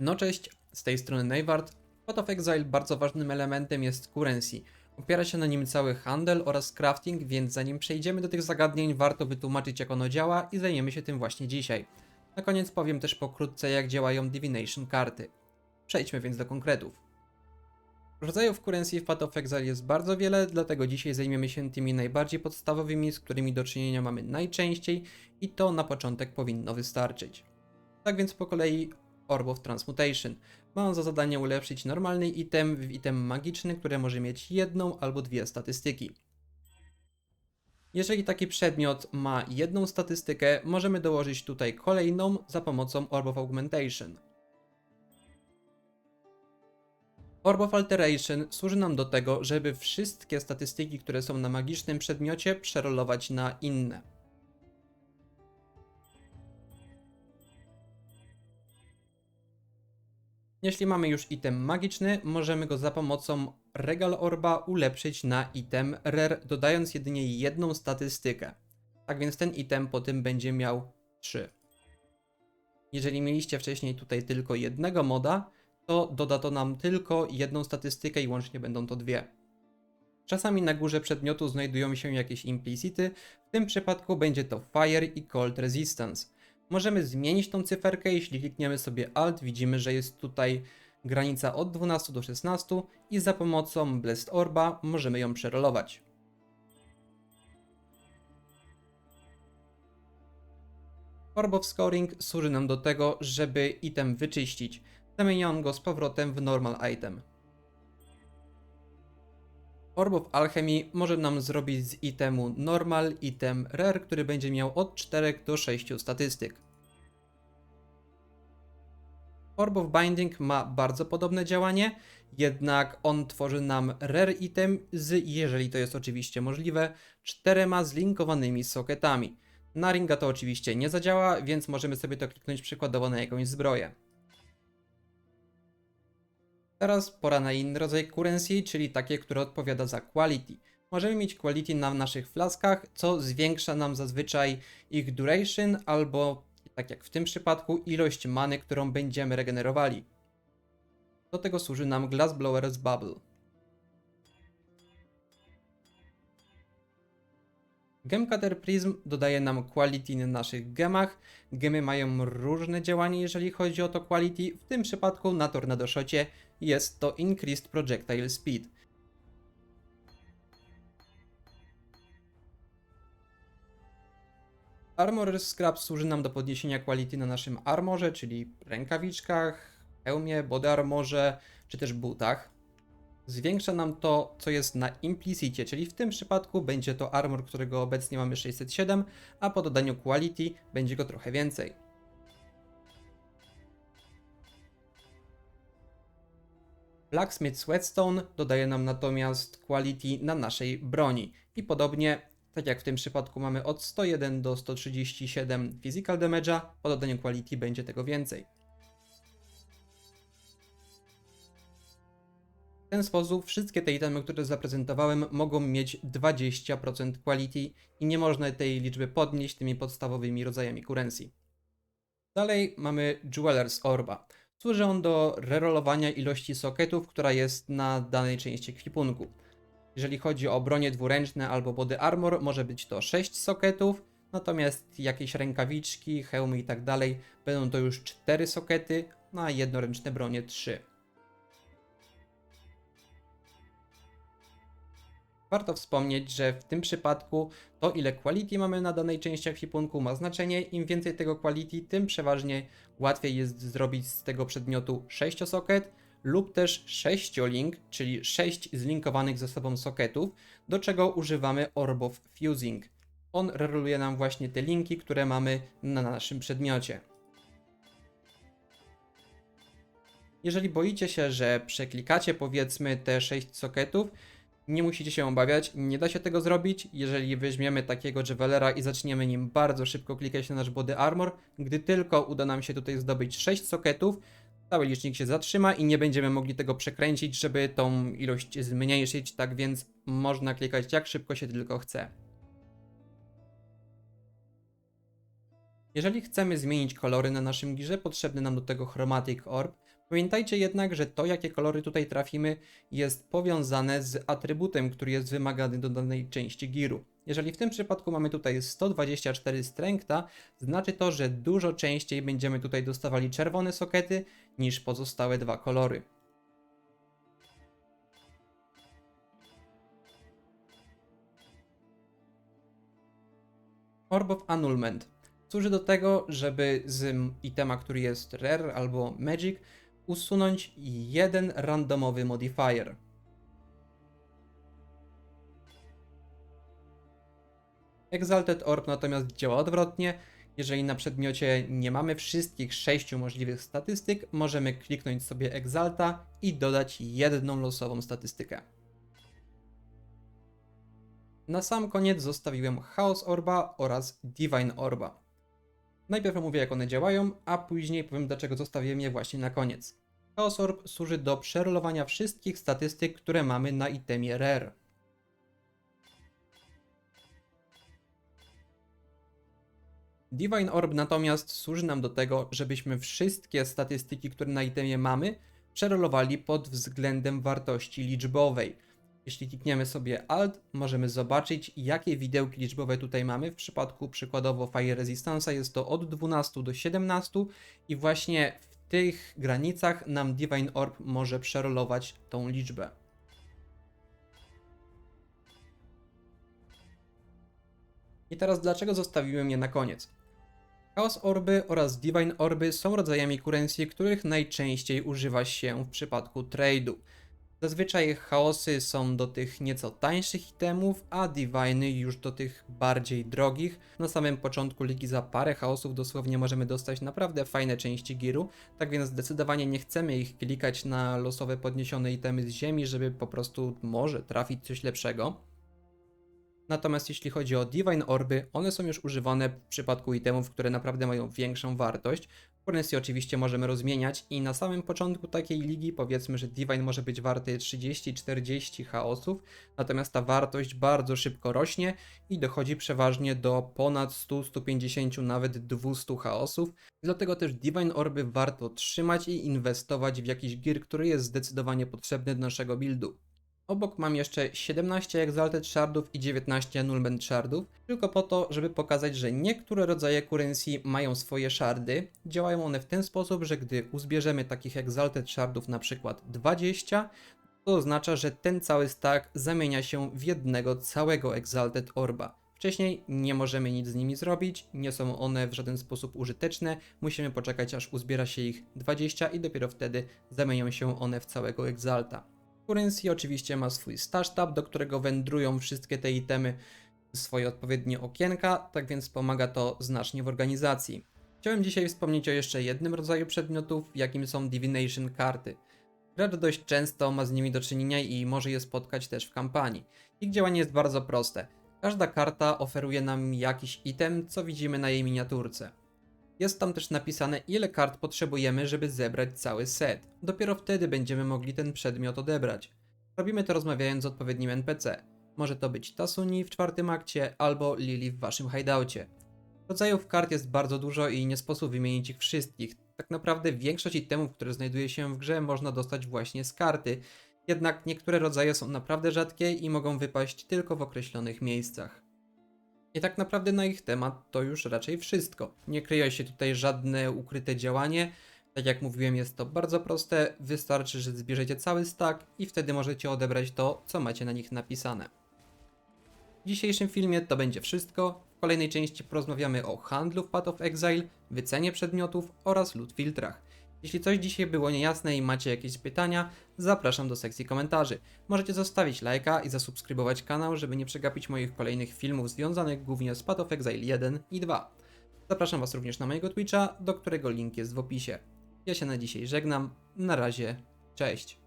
No cześć, z tej strony Neyward. Path of Exile bardzo ważnym elementem jest currency. Opiera się na nim cały handel oraz crafting, więc zanim przejdziemy do tych zagadnień, warto wytłumaczyć jak ono działa i zajmiemy się tym właśnie dzisiaj. Na koniec powiem też pokrótce jak działają divination karty. Przejdźmy więc do konkretów. Rodzajów currency w Path of Exile jest bardzo wiele, dlatego dzisiaj zajmiemy się tymi najbardziej podstawowymi, z którymi do czynienia mamy najczęściej i to na początek powinno wystarczyć. Tak więc po kolei Orb of Transmutation. Ma on za zadanie ulepszyć normalny item w item magiczny, który może mieć jedną albo dwie statystyki. Jeżeli taki przedmiot ma jedną statystykę, możemy dołożyć tutaj kolejną za pomocą Orb of Augmentation. Orb of Alteration służy nam do tego, żeby wszystkie statystyki, które są na magicznym przedmiocie, przerolować na inne. Jeśli mamy już item magiczny, możemy go za pomocą Regal Orba ulepszyć na item Rare, dodając jedynie jedną statystykę. Tak więc ten item po tym będzie miał 3. Jeżeli mieliście wcześniej tutaj tylko jednego moda, to doda to nam tylko jedną statystykę i łącznie będą to dwie. Czasami na górze przedmiotu znajdują się jakieś implicity, w tym przypadku będzie to Fire i Cold Resistance. Możemy zmienić tą cyferkę, jeśli klikniemy sobie Alt, widzimy, że jest tutaj granica od 12 do 16 i za pomocą Blessed Orba możemy ją przerolować. Orb of Scoring służy nam do tego, żeby item wyczyścić. Zamieniam go z powrotem w normal item. Orb of Alchemy może nam zrobić z itemu normal item rare, który będzie miał od 4 do 6 statystyk. Orb of Binding ma bardzo podobne działanie, jednak on tworzy nam rare item z, jeżeli to jest oczywiście możliwe, czterema zlinkowanymi socketami. Na ringa to oczywiście nie zadziała, więc możemy sobie to kliknąć przykładowo na jakąś zbroję. Teraz pora na inny rodzaj currency, czyli takie, które odpowiada za quality. Możemy mieć quality na naszych flaskach, co zwiększa nam zazwyczaj ich duration albo, tak jak w tym przypadku, ilość many, którą będziemy regenerowali. Do tego służy nam Glassblower's Bubble. Gemcutter Prism dodaje nam quality na naszych gemach. Gemy mają różne działanie, jeżeli chodzi o to quality. W tym przypadku na Tornado Shocie jest to Increased Projectile Speed. Armor Scrap służy nam do podniesienia quality na naszym armorze, czyli rękawiczkach, hełmie, body armorze, czy też butach. Zwiększa nam to, co jest na Implicicie, czyli w tym przypadku będzie to armor, którego obecnie mamy 607, a po dodaniu Quality będzie go trochę więcej. Blacksmith Sweatstone dodaje nam natomiast Quality na naszej broni. I podobnie, tak jak w tym przypadku mamy od 101 do 137 Physical Damage'a, po dodaniu Quality będzie tego więcej. W ten sposób wszystkie te itemy, które zaprezentowałem, mogą mieć 20% quality i nie można tej liczby podnieść tymi podstawowymi rodzajami currency. Dalej mamy Jewelers Orba. Służy on do rerolowania ilości socketów, która jest na danej części kwipunku. Jeżeli chodzi o bronie dwuręczne albo body armor, może być to 6 socketów, natomiast jakieś rękawiczki, hełmy i tak będą to już 4 sockety, na jednoręczne bronie 3. Warto wspomnieć, że w tym przypadku to ile quality mamy na danej części ekwipunku ma znaczenie. Im więcej tego quality, tym przeważnie łatwiej jest zrobić z tego przedmiotu 6 socket lub też 6 link, czyli 6 zlinkowanych ze sobą socketów, do czego używamy Orb of Fusing. On reroluje nam właśnie te linki, które mamy na naszym przedmiocie. Jeżeli boicie się, że przeklikacie powiedzmy te 6 socketów, nie musicie się obawiać, nie da się tego zrobić. Jeżeli weźmiemy takiego Javelera i zaczniemy nim bardzo szybko klikać na nasz body armor, gdy tylko uda nam się tutaj zdobyć 6 soketów, cały licznik się zatrzyma i nie będziemy mogli tego przekręcić, żeby tą ilość zmniejszyć, tak więc można klikać jak szybko się tylko chce. Jeżeli chcemy zmienić kolory na naszym girze, potrzebny nam do tego Chromatic Orb. Pamiętajcie jednak, że to jakie kolory tutaj trafimy jest powiązane z atrybutem, który jest wymagany do danej części giru. Jeżeli w tym przypadku mamy tutaj 124 strengtha, znaczy to, że dużo częściej będziemy tutaj dostawali czerwone sokety niż pozostałe dwa kolory. Orb of Annulment służy do tego, żeby z itema, który jest Rare albo Magic, usunąć jeden randomowy modifier. Exalted Orb natomiast działa odwrotnie. Jeżeli na przedmiocie nie mamy wszystkich sześciu możliwych statystyk, możemy kliknąć sobie Exalta i dodać jedną losową statystykę. Na sam koniec zostawiłem Chaos Orba oraz Divine Orba. Najpierw omówię jak one działają, a później powiem dlaczego zostawiłem je właśnie na koniec. Chaos Orb służy do przerolowania wszystkich statystyk, które mamy na itemie Rare. Divine Orb natomiast służy nam do tego, żebyśmy wszystkie statystyki, które na itemie mamy, przerolowali pod względem wartości liczbowej. Jeśli klikniemy sobie Alt, możemy zobaczyć, jakie widełki liczbowe tutaj mamy. W przypadku przykładowo Fire Resistance'a jest to od 12 do 17 i właśnie w tych granicach nam Divine Orb może przerolować tą liczbę. I teraz dlaczego zostawiłem je na koniec? Chaos Orby oraz Divine Orby są rodzajami kurencji, których najczęściej używa się w przypadku trade'u. Zazwyczaj chaosy są do tych nieco tańszych itemów, a diviny już do tych bardziej drogich. Na samym początku ligi za parę chaosów dosłownie możemy dostać naprawdę fajne części giru, tak więc zdecydowanie nie chcemy ich klikać na losowe podniesione itemy z ziemi, żeby po prostu może trafić coś lepszego. Natomiast jeśli chodzi o Divine Orby, one są już używane w przypadku itemów, które naprawdę mają większą wartość. Currency oczywiście możemy rozmieniać i na samym początku takiej ligi powiedzmy, że Divine może być warty 30-40 chaosów, natomiast ta wartość bardzo szybko rośnie i dochodzi przeważnie do ponad 100-150, nawet 200 chaosów. Dlatego też Divine Orby warto trzymać i inwestować w jakiś gear, który jest zdecydowanie potrzebny do naszego buildu. Obok mam jeszcze 17 Exalted Shardów i 19 Annulment Shardów, tylko po to, żeby pokazać, że niektóre rodzaje currency mają swoje shardy. Działają one w ten sposób, że gdy uzbierzemy takich Exalted Shardów na przykład 20, to oznacza, że ten cały stack zamienia się w jednego całego Exalted Orba. Wcześniej nie możemy nic z nimi zrobić, nie są one w żaden sposób użyteczne, musimy poczekać aż uzbiera się ich 20 i dopiero wtedy zamienią się one w całego Exalta. Currency oczywiście ma swój stash tab, do którego wędrują wszystkie te itemy swoje odpowiednie okienka, tak więc pomaga to znacznie w organizacji. Chciałem dzisiaj wspomnieć o jeszcze jednym rodzaju przedmiotów, jakim są Divination karty. Gracz dość często ma z nimi do czynienia i może je spotkać też w kampanii. Ich działanie jest bardzo proste. Każda karta oferuje nam jakiś item, co widzimy na jej miniaturce. Jest tam też napisane, ile kart potrzebujemy, żeby zebrać cały set. Dopiero wtedy będziemy mogli ten przedmiot odebrać. Robimy to rozmawiając z odpowiednim NPC. Może to być Tasuni w czwartym akcie, albo Lily w waszym hideoutie. Rodzajów kart jest bardzo dużo i nie sposób wymienić ich wszystkich. Tak naprawdę większość itemów, które znajduje się w grze, można dostać właśnie z karty. Jednak niektóre rodzaje są naprawdę rzadkie i mogą wypaść tylko w określonych miejscach. I tak naprawdę na ich temat to już raczej wszystko. Nie kryje się tutaj żadne ukryte działanie. Tak jak mówiłem, jest to bardzo proste. Wystarczy, że zbierzecie cały stack i wtedy możecie odebrać to, co macie na nich napisane. W dzisiejszym filmie to będzie wszystko. W kolejnej części porozmawiamy o handlu w Path of Exile, wycenie przedmiotów oraz loot filtrach. Jeśli coś dzisiaj było niejasne i macie jakieś pytania, zapraszam do sekcji komentarzy. Możecie zostawić lajka i zasubskrybować kanał, żeby nie przegapić moich kolejnych filmów związanych głównie z Path of Exile 1 i 2. Zapraszam Was również na mojego Twitcha, do którego link jest w opisie. Ja się na dzisiaj żegnam. Na razie, cześć.